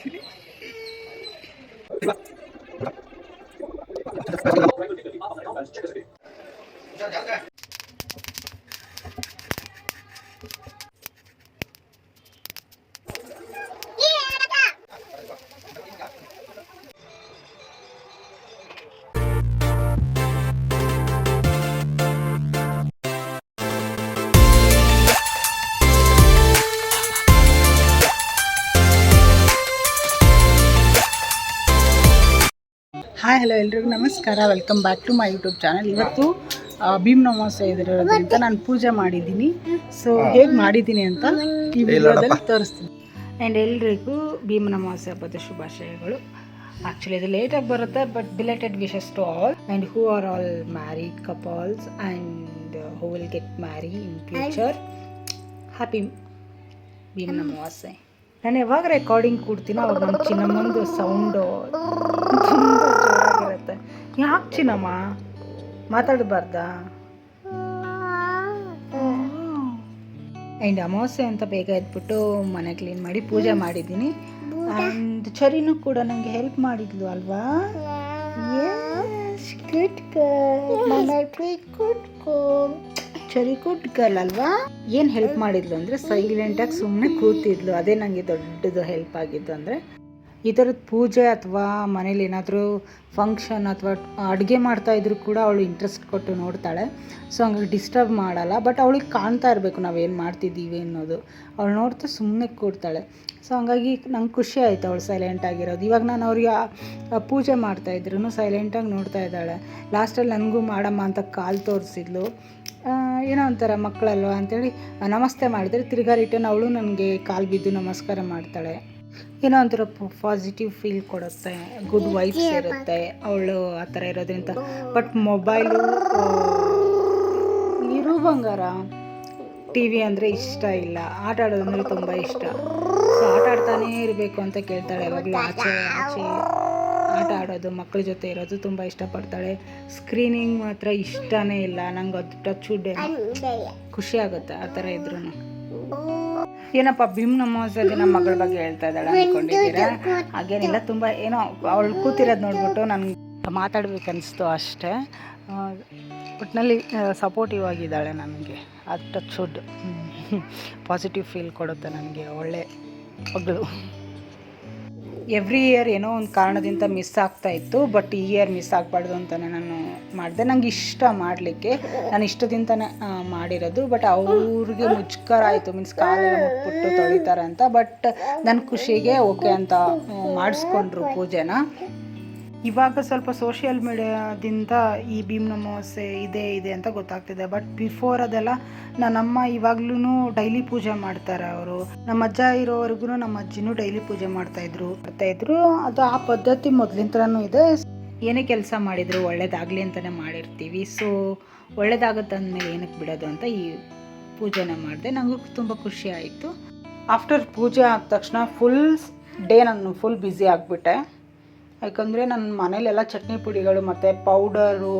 Clique. Hello ಎಲ್ರಿಗೂ ನಮಸ್ಕಾರ. Welcome back to my YouTube channel ಇವತ್ತು ಆ, ಭೀಮ್ ನಮಾಸೆ ಇದಿರೋದ್ರಿಂದ ನಾನು ಪೂಜೆ ಮಾಡಿದ್ದೀನಿ. ಸೊ ಹೇಗೆ ಮಾಡಿದ್ದೀನಿ ಅಂತ ಈ ವಿಡಿಯೋದಲ್ಲಿ ತೋರಿಸ್ತೀನಿ. ಆ್ಯಂಡ್ ಎಲ್ರಿಗೂ ಭೀಮ್ ನಮಾಸೆ ಹಬ್ಬದ ಶುಭಾಶಯಗಳು. ಆ್ಯಕ್ಚುಲಿ ಇದು ಲೇಟಾಗಿ ಬರುತ್ತೆ but belated wishes to all and who are all married couples and who will get marry in future happy Bheem ನಮಾಸೆ ನಾನು ಯಾವಾಗ ರೆಕಾರ್ಡಿಂಗ್ ಕೊಡ್ತೀನೋ ಅವಾಗ ನಮ್ಮ ಚಿನ್ನಮ್ಮಂದು ಸೌಂಡು ಯಾಕೆ ಚಿನ್ನಮ್ಮ ಮಾತಾಡಬಾರ್ದಾ? ಆ್ಯಂಡ್ ಅಮಾವಾಸ್ಯೆ ಅಂತ ಬೇಗ ಎದ್ಬಿಟ್ಟು ಮನೆ ಕ್ಲೀನ್ ಮಾಡಿ ಪೂಜೆ ಮಾಡಿದ್ದೀನಿ ಆ್ಯಂಡ್ ಚರಿನೂ ಕೂಡ ನನಗೆ ಹೆಲ್ಪ್ ಮಾಡಿದ್ಲು ಅಲ್ವಾ? ಚರಿ ಗುಡ್ ಗರ್ಲ್ ಅಲ್ವಾ? ಏನು ಹೆಲ್ಪ್ ಮಾಡಿದ್ಲು ಅಂದರೆ ಸೈಲೆಂಟಾಗಿ ಸುಮ್ಮನೆ ಕೂತಿದ್ಲು. ಅದೇ ನನಗೆ ದೊಡ್ಡದು ಹೆಲ್ಪ್ ಆಗಿದ್ದು ಅಂದರೆ. ಈ ಥರದ ಪೂಜೆ ಅಥವಾ ಮನೇಲಿ ಏನಾದರೂ ಫಂಕ್ಷನ್ ಅಥವಾ ಅಡುಗೆ ಮಾಡ್ತಾ ಇದ್ರು ಕೂಡ ಅವಳು ಇಂಟ್ರೆಸ್ಟ್ ಕೊಟ್ಟು ನೋಡ್ತಾಳೆ. ಸೊ ಹಂಗಾಗಿ ಡಿಸ್ಟರ್ಬ್ ಮಾಡಲ್ಲ. ಬಟ್ ಅವಳಿಗೆ ಕಾಣ್ತಾ ಇರಬೇಕು ನಾವೇನು ಮಾಡ್ತಿದ್ದೀವಿ ಅನ್ನೋದು. ಅವಳು ನೋಡ್ತಾ ಸುಮ್ಮನೆ ಕೂಡ್ತಾಳೆ ಸೊ ಹಂಗಾಗಿ ನಂಗೆ ಖುಷಿ ಆಯಿತು ಅವಳು ಸೈಲೆಂಟ್ ಆಗಿರೋದು. ಇವಾಗ ನಾನು ಅವ್ರಿಗೆ ಆ- ಮಾಡ್ತಾ ಪೂಜೆ ಮಾಡ್ತಾಯಿದ್ರು ಸೈಲೆಂಟಾಗಿ ನೋಡ್ತಾ ಇದ್ದಾಳೆ. ಲಾಸ್ಟಲ್ಲಿ ನನಗೂ ಮಾಡಮ್ಮ ಅಂತ ಕಾಲು ತೋರಿಸಿದ್ಲು. ಏನೋ ಒಂಥರ ಮಕ್ಕಳಲ್ವಾ ಅಂತೇಳಿ ಆ, ನಮಸ್ತೆ ಮಾಡಿದರೆ ತಿರ್ಗಾ ರಿಟರ್ನ್ ಅವಳು ನನಗೆ ಕಾಲು ಬಿದ್ದು ನಮಸ್ಕಾರ ಮಾಡ್ತಾಳೆ. ಏನೋ ಒಂಥರ ಪಾಸಿಟಿವ್ ಫೀಲ್ ಕೊಡುತ್ತೆ ಗುಡ್ ವೈಬ್ಸ್ ಇರುತ್ತೆ ಅವಳು ಆ ಥರ ಇರೋದ್ರಿಂದ. ಬಟ್ ಮೊಬೈಲು ಇರು ಬಂಗಾರ. ಟಿ ವಿ ಅಂದರೆ ಇಷ್ಟ ಇಲ್ಲ. ಆಟ ಆಡೋದಂದ್ರೆ ತುಂಬ ಇಷ್ಟ. ಸೊ ಆಟ ಆಡ್ತಾನೇ ಇರಬೇಕು ಅಂತ ಕೇಳ್ತಾಳೆ. ಯಾವಾಗಲೂ ಆಚೆ ಆಚೆ. ಆಟ ಆಡೋದು ಮಕ್ಕಳ ಜೊತೆ ಇರೋದು ತುಂಬ ಇಷ್ಟಪಡ್ತಾಳೆ. ಸ್ಕ್ರೀನಿಂಗ್ ಮಾತ್ರ ಇಷ್ಟನೇ ಇಲ್ಲ. ನಂಗೆ ಅದು ಟಚ್ ಉಡ್ಡೆ ಖುಷಿ ಆಗುತ್ತೆ ಆ ಥರ ಇದ್ರೂ ಏನಪ್ಪ ಭೀಮ್ ನಮಾಜ್ ನಮ್ಮ ಮಗಳ ಬಗ್ಗೆ ಹೇಳ್ತಾ ಇದ್ದಾಳೆ ಅನ್ಕೊಂಡಿದ್ದೀರಾ? ಹಾಗೇನಿಲ್ಲ ತುಂಬ ಏನೋ ಅವಳು ಕೂತಿರೋದು ನೋಡ್ಬಿಟ್ಟು ನನಗೆ ಮಾತಾಡ್ಬೇಕು ಅನಿಸ್ತು ಅಷ್ಟೇ ಒಟ್ಟಿನಲ್ಲಿ ಸಪೋರ್ಟಿವ್ ಆಗಿದ್ದಾಳೆ ನನಗೆ. ಅದು ಟಚ್ ಫುಡ್ ಪಾಸಿಟಿವ್ ಫೀಲ್ ಕೊಡುತ್ತೆ ನನಗೆ ಒಳ್ಳೆ ಮಗಳು. ಎವ್ರಿ ಇಯರ್ ಏನೋ ಒಂದು ಕಾರಣದಿಂದ ಮಿಸ್ ಆಗ್ತಾ ಇತ್ತು ಬಟ್ ಈ ಇಯರ್ ಮಿಸ್ ಆಗಬಾರ್ದು ಅಂತಲೇ ನಾನು ಮಾಡಿದೆ. ನಂಗೆ ಇಷ್ಟ ಮಾಡಲಿಕ್ಕೆ, ನಾನು ಇಷ್ಟದಿಂದನೇ ಮಾಡಿರೋದು ಬಟ್ ಅವ್ರಿಗೆ ಮುಜ್ಕರ ಆಯಿತು ಮೀನ್ಸ್ ಕಾಲೆಲ್ಲ ಮುಟ್ಬಿಟ್ಟು ತೊಳಿತಾರೆ ಅಂತ ಬಟ್ ನನ್ನ ಖುಷಿಗೆ ಓಕೆ ಅಂತ ಮಾಡಿಸ್ಕೊಂಡ್ರು ಪೂಜೆನ. ಇವಾಗ ಸ್ವಲ್ಪ ಸೋಷಿಯಲ್ ಮೀಡಿಯಾದಿಂದ ಈ ಭೀಮ್ನ ಅಮಾವಾಸ್ಯೆ ಇದೆ ಇದೆ ಅಂತ ಗೊತ್ತಾಗ್ತಿದೆ. ಬಟ್ ಬಿಫೋರ್ ಅದೆಲ್ಲ ನನ್ನಮ್ಮ ಇವಾಗ್ಲೂ ಡೈಲಿ ಪೂಜೆ ಮಾಡ್ತಾರೆ ಅವರು. ನಮ್ಮ ಅಜ್ಜ ಇರೋವರೆಗೂ ನಮ್ಮ ಅಜ್ಜಿನೂ ಡೈಲಿ ಪೂಜೆ ಮಾಡ್ತಾ ಇದ್ರು ಅದು ಆ ಪದ್ಧತಿ ಮೊದಲಿಂದನೂ ಇದೆ. ಏನೇ ಕೆಲಸ ಮಾಡಿದ್ರು ಒಳ್ಳೇದಾಗಲಿ ಅಂತಲೇ ಮಾಡಿರ್ತೀವಿ. ಸೊ ಒಳ್ಳೇದಾಗುತ್ತೆ ಅಂದಮೇಲೆ ಏನಕ್ಕೆ ಬಿಡೋದು ಅಂತ ಈ ಪೂಜೆನ ಮಾಡಿದೆ. ನನಗೂ ತುಂಬ ಖುಷಿ ಆಯಿತು. ಆಫ್ಟರ್ ಪೂಜೆ ಆದ ತಕ್ಷಣ ಫುಲ್ ಡೇ ನಾನು ಫುಲ್ ಬ್ಯುಸಿ ಆಗಿಬಿಟ್ಟೆ. ಯಾಕಂದರೆ ನನ್ನ ಮನೇಲೆಲ್ಲ ಚಟ್ನಿ ಪುಡಿಗಳು ಮತ್ತು ಪೌಡರು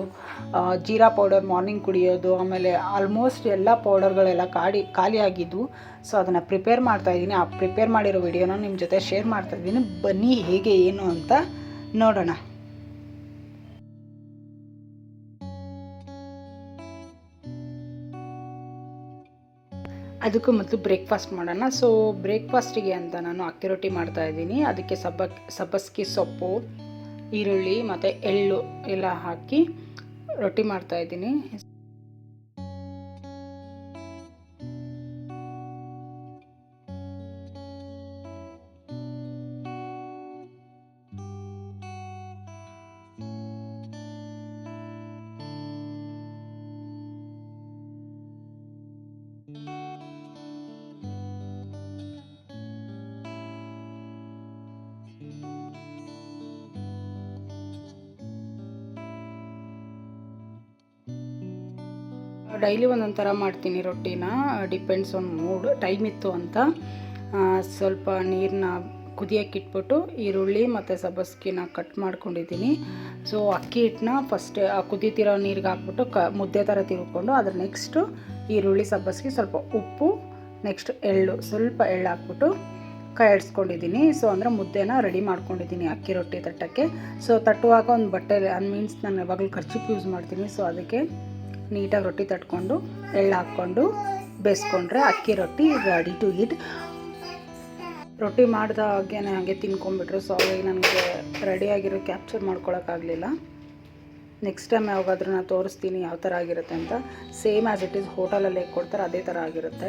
ಜೀರಾ ಪೌಡರ್ ಮಾರ್ನಿಂಗ್ ಕುಡಿಯೋದು, ಆಮೇಲೆ ಆಲ್ಮೋಸ್ಟ್ ಎಲ್ಲ ಪೌಡರ್ಗಳೆಲ್ಲ ಕಾಡಿ, ಖಾಲಿ ಆಗಿದ್ವು ಸೊ ಅದನ್ನು ಪ್ರಿಪೇರ್ ಮಾಡ್ತಾಯಿದ್ದೀನಿ ಆ ಪ್ರಿಪೇರ್ ಮಾಡಿರೋ ವಿಡಿಯೋನ ನಿಮ್ಮ ಜೊತೆ ಶೇರ್ ಮಾಡ್ತಾ ಇದ್ದೀನಿ. ಬನ್ನಿ ಹೇಗೆ ಏನು ಅಂತ ನೋಡೋಣ. ಅದಕ್ಕೂ ಮೊದಲು ಬ್ರೇಕ್ಫಾಸ್ಟ್ ಮಾಡೋಣ. ಸೊ ಬ್ರೇಕ್ಫಾಸ್ಟಿಗೆ ಅಂತ ನಾನು ಅಕ್ಕಿ ರೊಟ್ಟಿ ಮಾಡ್ತಾ ಇದ್ದೀನಿ. ಅದಕ್ಕೆ ಸಬ್ಬಕ್ ಸಬ್ಬಸ್ಗಿ ಸೊಪ್ಪು, ಈರುಳ್ಳಿ ಮತ್ತು ಎಳ್ಳು ಎಲ್ಲ ಹಾಕಿ ರೊಟ್ಟಿ ಮಾಡ್ತಾ ಡೈಲಿ ಒಂದೊಂದು ಥರ ಮಾಡ್ತೀನಿ ರೊಟ್ಟಿನ ಡಿಪೆಂಡ್ಸ್ ಆನ್ ಮೂಡ್ ಟೈಮ್ ಇತ್ತು ಅಂತ ಸ್ವಲ್ಪ ನೀರನ್ನ ಕುದಿಯೋಕೆ ಇಟ್ಬಿಟ್ಟು ಈರುಳ್ಳಿ ಮತ್ತು ಸಬ್ಬಸ್ಗಿನ ಕಟ್ ಮಾಡ್ಕೊಂಡಿದ್ದೀನಿ. ಸೊ ಅಕ್ಕಿ ಹಿಟ್ಟನ್ನ ಫಸ್ಟ್ ಆ, ಕುದೀತಿರೋ ನೀರಿಗೆ ಹಾಕ್ಬಿಟ್ಟು ಕ, ಮುದ್ದೆ ಥರ ತಿರ್ಕೊಂಡು ಅದ್ರ ನೆಕ್ಸ್ಟು ಈರುಳ್ಳಿ, ಸಬ್ಬಸ್ಗೆ ಸ್ವಲ್ಪ ಉಪ್ಪು ನೆಕ್ಸ್ಟ್ ಎಳ್ಳು, ಸ್ವಲ್ಪ ಎಳ್ಳು ಹಾಕ್ಬಿಟ್ಟು ಕೈ ಆಡಿಸ್ಕೊಂಡಿದ್ದೀನಿ ಸೊ ಅಂದರೆ ಮುದ್ದೆನ ರೆಡಿ ಮಾಡ್ಕೊಂಡಿದ್ದೀನಿ ಅಕ್ಕಿ ರೊಟ್ಟಿ ತಟ್ಟಕ್ಕೆ. ಸೊ ತಟ್ಟುವಾಗ ಒಂದು ಬಟ್ಟೆ ಮೀನ್ಸ್ ನಾನು ಯಾವಾಗಲೂ ಖರ್ಚಿಪ್ ಯೂಸ್ ಮಾಡ್ತೀನಿ. ಸೊ ಅದಕ್ಕೆ ನೀಟಾಗಿ ರೊಟ್ಟಿ ತಟ್ಕೊಂಡು, ಎಳ್ಳು ಹಾಕ್ಕೊಂಡು, ಬೇಯಿಸ್ಕೊಂಡ್ರೆ ಅಕ್ಕಿ ರೊಟ್ಟಿ ರೆಡಿ ಟು ಈಟ್ ರೊಟ್ಟಿ ಮಾಡಿದಾಗೆ ಹಾಗೆ ತಿನ್ಕೊಂಡ್ಬಿಟ್ರು. ಸೊ ಅವಾಗ ನನಗೆ ರೆಡಿಯಾಗಿರೋ ಕ್ಯಾಪ್ಚರ್ ಮಾಡ್ಕೊಳಕ್ಕಾಗಲಿಲ್ಲ. ನೆಕ್ಸ್ಟ್ ಟೈಮ್ ಯಾವಾಗಾದ್ರೂ ನಾನು ತೋರಿಸ್ತೀನಿ ಯಾವ ಥರ ಆಗಿರುತ್ತೆ ಅಂತ. ಸೇಮ್ ಆ್ಯಸ್ ಇಟ್ ಈಸ್ ಹೋಟೆಲಲ್ಲಿ ಹೇಗೆ ಕೊಡ್ತಾರೆ, ಅದೇ ಥರ ಆಗಿರುತ್ತೆ.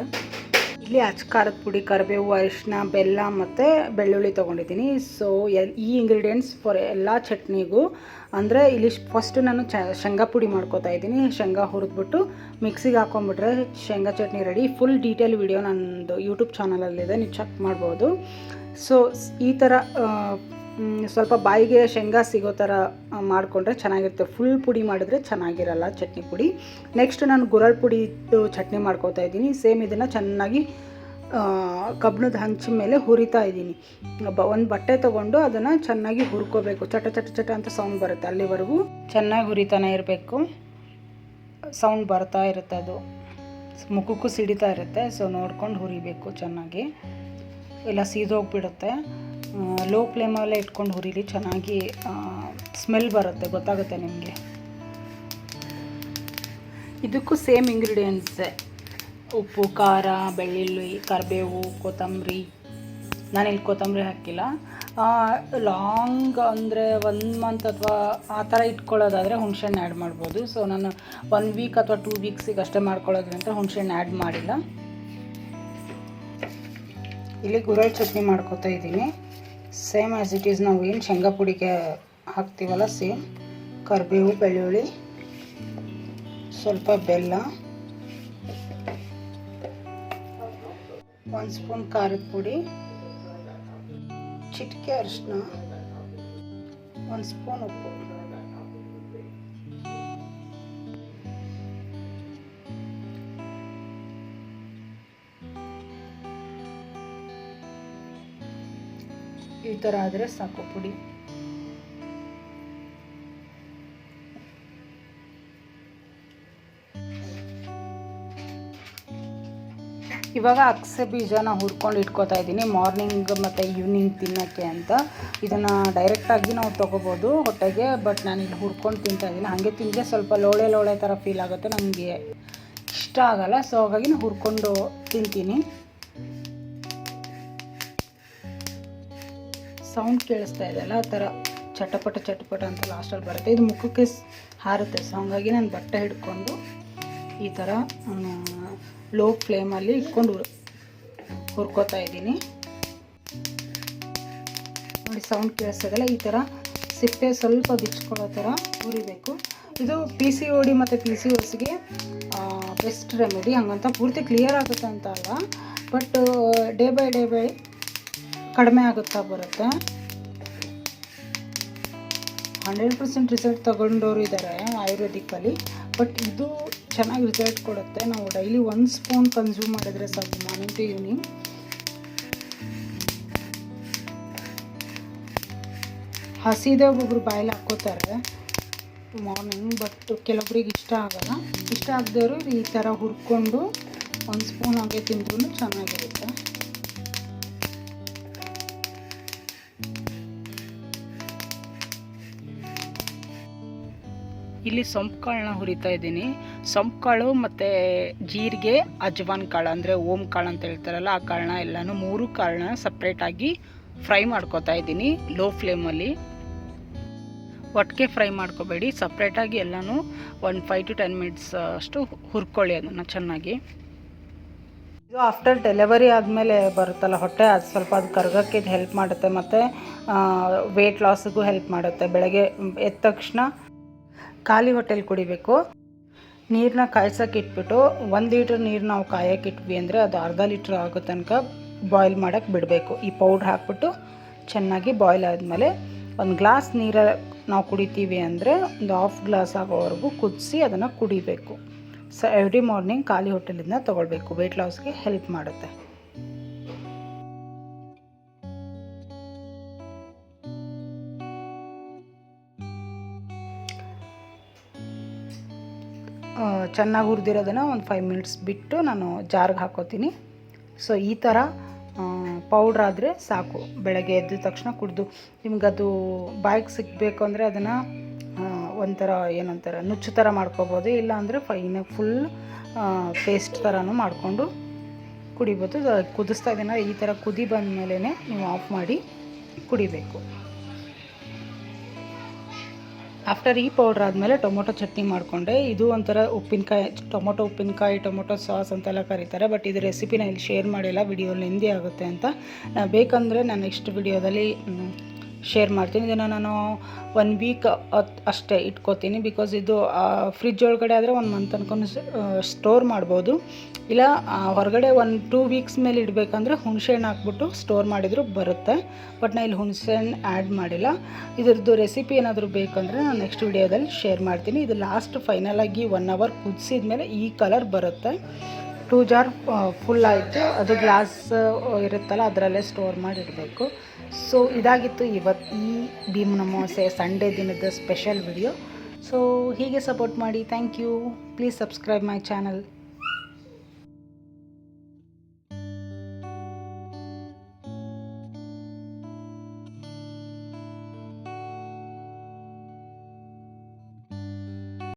ಇಲ್ಲಿ ಅಚ್ಚ ಖಾರದ ಪುಡಿ, ಕರಿಬೇವು ಅರಿಶಿನ ಬೆಲ್ಲ ಮತ್ತು ಬೆಳ್ಳುಳ್ಳಿ ತೊಗೊಂಡಿದ್ದೀನಿ. ಸೊ ಎಲ್, ಈ ಇಂಗ್ರೀಡಿಯೆಂಟ್ಸ್ ಫಾರ್ ಎಲ್ಲ ಚಟ್ನಿಗೂ, ಅಂದರೆ ಇಲ್ಲಿ ಫಸ್ಟ್ ನಾನು ಚ, ಶೇಂಗಾ ಪುಡಿ ಮಾಡ್ಕೋತಾ ಇದ್ದೀನಿ. ಶೇಂಗಾ ಹುರಿದ್ಬಿಟ್ಟು ಮಿಕ್ಸಿಗೆ ಹಾಕೊಂಡ್ಬಿಟ್ರೆ ಶೇಂಗಾ chutney ready full detail video ನನ್ನದು ಯೂಟ್ಯೂಬ್ ಚಾನಲಲ್ಲಿದೆ ನೀವು ಚೆಕ್ ಮಾಡ್ಬೋದು. ಸೊ ಈ ಥರ ಸ್ವಲ್ಪ ಬಾಯಿಗೆ ಶೇಂಗಾ ಸಿಗೋ ಥರ ಮಾಡಿಕೊಂಡ್ರೆ ಚೆನ್ನಾಗಿರುತ್ತೆ. ಫುಲ್ ಪುಡಿ ಮಾಡಿದ್ರೆ ಚೆನ್ನಾಗಿರಲ್ಲ ಚಟ್ನಿ ಪುಡಿ. ನೆಕ್ಸ್ಟ್ ನಾನು ಗುರಳ್ ಪುಡಿ ಚಟ್ನಿ ಮಾಡ್ಕೋತಾ ಇದ್ದೀನಿ. ಸೇಮ್ ಇದನ್ನು ಚೆನ್ನಾಗಿ ಕಬ್ಬಣದ ಹಂಚಿನ ಮೇಲೆ ಹುರಿತಾ ಇದ್ದೀನಿ. ಬ ಒಂದು ಬಟ್ಟೆ ತೊಗೊಂಡು ಅದನ್ನು ಚೆನ್ನಾಗಿ ಹುರ್ಕೋಬೇಕು. ಚಟ ಚಟ ಚಟ ಅಂತ ಸೌಂಡ್ ಬರುತ್ತೆ ಅಲ್ಲಿವರೆಗೂ. ಚೆನ್ನಾಗಿ ಹುರಿತಾನೆ ಇರಬೇಕು. ಸೌಂಡ್ ಬರ್ತಾ ಇರುತ್ತೆ ಅದು. ಮುಖಕ್ಕೂ ಸಿಡಿತಾ ಇರುತ್ತೆ. ಸೊ ನೋಡ್ಕೊಂಡು ಹುರಿಬೇಕು ಚೆನ್ನಾಗಿ. ಇಲ್ಲ ಸೀದೋಗ್ಬಿಡುತ್ತೆ. ಲೋ ಫ್ಲೇಮಲ್ಲೇ ಇಟ್ಕೊಂಡು ಹುರಿಲಿ, ಚೆನ್ನಾಗಿ ಸ್ಮೆಲ್ ಬರುತ್ತೆ, ಗೊತ್ತಾಗುತ್ತೆ ನಿಮಗೆ. ಇದಕ್ಕೂ ಸೇಮ್ ಇಂಗ್ರೀಡಿಯೆಂಟ್ಸೇ ಉಪ್ಪು, ಖಾರ, ಬೆಳ್ಳುಳ್ಳಿ, ಕರಿಬೇವು, ಕೊತ್ತಂಬರಿ. ನಾನಿಲ್ಲಿ ಕೊತ್ತಂಬರಿ ಹಾಕಿಲ್ಲ. ಲಾಂಗ್ ಅಂದರೆ ಒನ್ ಮಂತ್ ಅಥವಾ ಆ ಥರ ಇಟ್ಕೊಳ್ಳೋದಾದರೆ ಹುಣಸೆಹಣ್ಣು ಆ್ಯಡ್ ಮಾಡ್ಬೋದು. ಸೊ ನಾನು ಒನ್ ವೀಕ್ ಅಥವಾ ಟೂ ವೀಕ್ಸಿಗೆ ಅಷ್ಟೇ ಮಾಡ್ಕೊಳ್ಳೋದ್ರಿಂದ ಹುಣಸೆಹಣ್ಣು ಆ್ಯಡ್ ಮಾಡಿಲ್ಲ. ಇಲ್ಲಿ ಗುರಳ್ ಚಟ್ನಿ ಮಾಡ್ಕೋತಾ ಇದ್ದೀನಿ. ಸೇಮ್ ಆ್ಯಸ್ ಇಟ್ ಈಸ್ ನಾವು ಏನು ಶೇಂಗಾ ಪುಡಿಗೆ ಹಾಕ್ತೀವಲ್ಲ ಸೇಮ್ ಕರಿಬೇವು, ಬೆಳ್ಳುಳ್ಳಿ, ಸ್ವಲ್ಪ ಬೆಲ್ಲ. ಒಂದು ಸ್ಪೂನ್ ಖಾರದ ಪುಡಿ. ಚಿಟಿಕೆ ಅರಿಶಿನ ಒಂದು ಸ್ಪೂನ್ ಉಪ್ಪು. ಈ ಥರ ಆದರೆ ಸಾಕು ಪುಡಿ. ಇವಾಗ ಅಕ್ಸೆ ಬೀಜನ ಹುರ್ಕೊಂಡು ಇಟ್ಕೋತಾ ಇದ್ದೀನಿ. ಮಾರ್ನಿಂಗ್ ಮತ್ತು ಈವ್ನಿಂಗ್ ತಿನ್ನೋಕ್ಕೆ ಅಂತ. ಇದನ್ನು ಡೈರೆಕ್ಟಾಗಿ ನಾವು ತೊಗೋಬೋದು ಹೊಟ್ಟೆಗೆ ಬಟ್ ನಾನು ಇಲ್ಲಿ ಹುರ್ಕೊಂಡು ತಿಂತಾ ಇದ್ದೀನಿ. ಹಾಗೆ ತಿಂದರೆ ಸ್ವಲ್ಪ ಲೋಳೆ ಲೋಳೆ ಥರ ಫೀಲ್ ಆಗುತ್ತೆ. ನನಗೆ ಇಷ್ಟ ಆಗಲ್ಲ ಸೊ ಹಾಗಾಗಿ ನಾನು ಹುರ್ಕೊಂಡು ತಿಂತೀನಿ. ಸೌಂಡ್ ಕೇಳಿಸ್ತಾ ಇದೆಯಲ್ಲ ಆ ಥರ ಚಟಪಟ ಚಟಪಟ ಅಂತ ಲಾಸ್ಟಲ್ಲಿ ಬರುತ್ತೆ. ಇದು ಮುಖಕ್ಕೆ ಹಾರುತ್ತೆ. ಸೊ ನಾನು ಬಟ್ಟೆ ಹಿಡ್ಕೊಂಡು ಈ ಥರ ಲೋ ಫ್ಲೇಮಲ್ಲಿ ಇಟ್ಕೊಂಡು ಹುರ್- ಹುರ್ಕೋತಾ ಇದ್ದೀನಿ. ನೋಡಿ ಸೌಂಡ್ ಕೇಳಿಸ್ತದಲ್ಲ ಈ ಥರ ಸಿಪ್ಪೆ ಸ್ವಲ್ಪ ಬಿಚ್ಕೊಳ್ಳೋ ಥರ ಹುರಿಬೇಕು ಇದು ಪಿ ಸಿ ಓ ಡಿ ಮತ್ತು ಪಿ ಸಿ ಓಸ್ಗೆ ಬೆಸ್ಟ್ ರೆಮಿಡಿ ಹಂಗಂತ ಪೂರ್ತಿ ಕ್ಲಿಯರ್ ಆಗುತ್ತೆ ಅಂತ ಅಲ್ಲ. But day by day by ಕಡಿಮೆ ಆಗುತ್ತಾ ಬರುತ್ತೆ. ಹಂಡ್ರೆಡ್ ಪರ್ಸೆಂಟ್ ರಿಸಲ್ಟ್ ತಗೊಂಡವರು ಇದ್ದಾರೆ ಆಯುರ್ವೇದಿಕ್ಕಲ್ಲಿ ಬಟ್ ಇದು ಚೆನ್ನಾಗಿ ರಿಸಲ್ಟ್ ಕೊಡುತ್ತೆ. ನಾವು ಡೈಲಿ ಒಂದು ಸ್ಪೂನ್ ಕನ್ಸ್ಯೂಮ್ ಮಾಡಿದರೆ ಸಾಕು ಮಾರ್ನಿಂಗ್ ಟು ಈವ್ನಿಂಗ್ ಹಸಿದೆ ಒಬ್ಬೊಬ್ರು ಬಾಯಲ್ಲಿ ಹಾಕ್ಕೋತಾರೆ. ಮಾರ್ನಿಂಗ್ ಬಟ್ ಕೆಲವೊಬ್ರಿಗೆ ಇಷ್ಟ ಆಗಲ್ಲ. ಇಷ್ಟ ಆಗದವರು ಈ ಥರ ಹುರ್ಕೊಂಡು ಒಂದು ಸ್ಪೂನ್ ಹಾಗೆ ತಿಂದ್ರೂ ಚೆನ್ನಾಗಿರುತ್ತೆ. ಇಲ್ಲಿ ಸೊಂಪು ಕಾಳನ್ನ ಹುರಿತಾ ಇದ್ದೀನಿ. ಸೊಂಪು ಕಾಳು ಮತ್ತು ಜೀರಿಗೆ, ಅಜ್ವಾನ್ ಕಾಳು ಅಂದರೆ ಓಮ್ ಕಾಳು ಅಂತ ಹೇಳ್ತಾರಲ್ಲ, ಆ ಕಾಳನ್ನ ಎಲ್ಲನೂ ಮೂರು ಕಾಳನ್ನ ಸಪ್ರೇಟಾಗಿ ಫ್ರೈ ಮಾಡ್ಕೊತಾ ಇದ್ದೀನಿ ಲೋ ಫ್ಲೇಮಲ್ಲಿ ಒಟ್ಟಿಗೆ ಫ್ರೈ ಮಾಡ್ಕೋಬೇಡಿ ಸಪ್ರೇಟಾಗಿ ಎಲ್ಲನೂ ಒಂದು ಫೈವ್ ಟು ಟೆನ್ ಮಿನಿಟ್ಸ್ ಅಷ್ಟು ಹುರ್ಕೊಳ್ಳಿ ಅದನ್ನು ಚೆನ್ನಾಗಿ. ಇದು ಆಫ್ಟರ್ ಡೆಲಿವರಿ ಆದಮೇಲೆ ಬರುತ್ತಲ್ಲ, ಹೊಟ್ಟೆ ಅದು ಸ್ವಲ್ಪ ಅದು ಕರ್ಗಕ್ಕೆ ಹೆಲ್ಪ್ ಮಾಡುತ್ತೆ ಮತ್ತು ವೆಯ್ಟ್ ಲಾಸಿಗೂ ಹೆಲ್ಪ್ ಮಾಡುತ್ತೆ. ಬೆಳಗ್ಗೆ ಎದ್ದ ತಕ್ಷಣ ಖಾಲಿ ಹೊಟ್ಟೆಲಿ ಕುಡಿಬೇಕು. ನೀರನ್ನ ಕಾಯ್ಸೋಕೆ ಇಟ್ಬಿಟ್ಟು ಒಂದು ಲೀಟ್ರ್ ನೀರು ನಾವು ಕಾಯೋಕೆ ಇಟ್ವಿ ಅಂದರೆ ಅದು ಅರ್ಧ ಲೀಟ್ರ್ ಆಗೋ ತನಕ ಬಾಯ್ಲ್ ಮಾಡೋಕ್ಕೆ ಬಿಡಬೇಕು. ಈ ಪೌಡ್ರ್ ಹಾಕ್ಬಿಟ್ಟು ಚೆನ್ನಾಗಿ ಬಾಯ್ಲ್ ಆದಮೇಲೆ ಒಂದು ಗ್ಲಾಸ್ ನೀರ ನಾವು ಕುಡಿತೀವಿ ಅಂದರೆ ಒಂದು ಹಾಫ್ ಗ್ಲಾಸ್ ಆಗೋವರೆಗೂ ಕುದಿಸಿ ಅದನ್ನು ಕುಡಿಬೇಕು. ಸೊ ಎವ್ರಿ ಮಾರ್ನಿಂಗ್ ಖಾಲಿ ಹೋಟೆಲಿಂದ ತೊಗೊಳ್ಬೇಕು. ವೆಯ್ಟ್ ಲಾಸ್ಗೆ ಹೆಲ್ಪ್ ಮಾಡುತ್ತೆ. ಚೆನ್ನಾಗಿ ಹುರಿದಿರೋದನ್ನು ಒಂದು ಫೈವ್ ಮಿನಿಟ್ಸ್ ಬಿಟ್ಟು ನಾನು ಜಾರ್ಗೆ ಹಾಕೋತೀನಿ. ಸೊ ಈ ಥರ ಪೌಡ್ರ್ ಆದರೆ ಸಾಕು. ಬೆಳಗ್ಗೆ ಎದ್ದ ತಕ್ಷಣ ಕುಡಿದು. ಅದು ಬಾಯಿಗೆ ಸಿಕ್ಕಬೇಕು ಅಂದರೆ ಅದನ್ನು ಒಂಥರ ಏನಂತಾರೆ, ನುಚ್ಚು ಥರ ಮಾಡ್ಕೋಬೋದು. ಇಲ್ಲ ಅಂದರೆ ಫೈನ್ ಫುಲ್ ಪೇಸ್ಟ್ ಥರನೂ ಮಾಡಿಕೊಂಡು ಕುಡಿಬೋದು. ಕುದಿಸ್ತಾ ಇದ್ದೀನಿ ಈ ಥರ ಕುದಿ ಬಂದ ಮೇಲೆ ನೀವು ಆಫ್ ಮಾಡಿ ಕುಡಿಬೇಕು. ಆಫ್ಟರ್ ಈ ಪೌಡ್ರ್ ಆದಮೇಲೆ ಟೊಮೊಟೊ ಚಟ್ನಿ ಮಾಡಿಕೊಂಡೆ. ಇದು ಒಂಥರ ಉಪ್ಪಿನಕಾಯಿ, ಟೊಮೊಟೊ ಉಪ್ಪಿನಕಾಯಿ, ಟೊಮೊಟೊ ಸಾಸ್ ಅಂತೆಲ್ಲ ಕರೀತಾರೆ. ಬಟ್ ಇದು ರೆಸಿಪಿನ ಇಲ್ಲಿ ಶೇರ್ ಮಾಡಿಲ್ಲ. ವಿಡಿಯೋ ಲೆಂದಿ ಆಗುತ್ತೆ ಅಂತ. ನಾನು ಬೇಕಂದರೆ ನಾನು ನೆಕ್ಸ್ಟ್ ವಿಡಿಯೋದಲ್ಲಿ ಶೇರ್ ಮಾಡ್ತೀನಿ. ಇದನ್ನು ನಾನು ಒನ್ ವೀಕ್ ಅಷ್ಟೇ ಇಟ್ಕೋತೀನಿ. ಬಿಕಾಸ್ ಇದು ಫ್ರಿಜ್ ಒಳಗಡೆ ಆದರೆ ಒಂದು ಮಂತ್ ಅನ್ಕೊಂಡು ಸ್ಟೋರ್ ಮಾಡ್ಬೋದು. ಇಲ್ಲ ಹೊರಗಡೆ ಒಂದು ಟೂ ವೀಕ್ಸ್ ಮೇಲೆ ಇಡಬೇಕಂದ್ರೆ ಹುಣಸೆಹಣ್ಣು ಹಾಕ್ಬಿಟ್ಟು ಸ್ಟೋರ್ ಮಾಡಿದರೂ ಬರುತ್ತೆ. ಬಟ್ ನಾನು ಇಲ್ಲಿ ಹುಣಸೆಹಣ್ಣು ಆ್ಯಡ್ ಮಾಡಿಲ್ಲ. ಇದರದ್ದು ರೆಸಿಪಿ ಏನಾದರೂ ಬೇಕಂದರೆ ನಾನು ನೆಕ್ಸ್ಟ್ ವಿಡಿಯೋದಲ್ಲಿ ಶೇರ್ ಮಾಡ್ತೀನಿ. ಇದು ಲಾಸ್ಟ್ ಫೈನಲಾಗಿ ಒನ್ ಅವರ್ ಕುದಿಸಿದ ಮೇಲೆ ಈ ಕಲರ್ ಬರುತ್ತೆ. ಟೂ ಜಾರ್ ಫುಲ್ ಆಯಿತು. ಅದು ಗ್ಲಾಸ್ ಇರುತ್ತಲ್ಲ, ಅದರಲ್ಲೇ ಸ್ಟೋರ್ ಮಾಡಿ ಇಡಬೇಕು ಸೊ ಇದಾಗಿತ್ತು ಇವತ್ತು ಈ ಭೀಮನ ಅಮಾವಾಸ್ಯೆ ಸಂಡೇ ದಿನದ ಸ್ಪೆಷಲ್ ವಿಡಿಯೋ ಸೊ ಹೀಗೆ ಸಪೋರ್ಟ್ ಮಾಡಿ. Thank you please subscribe my channel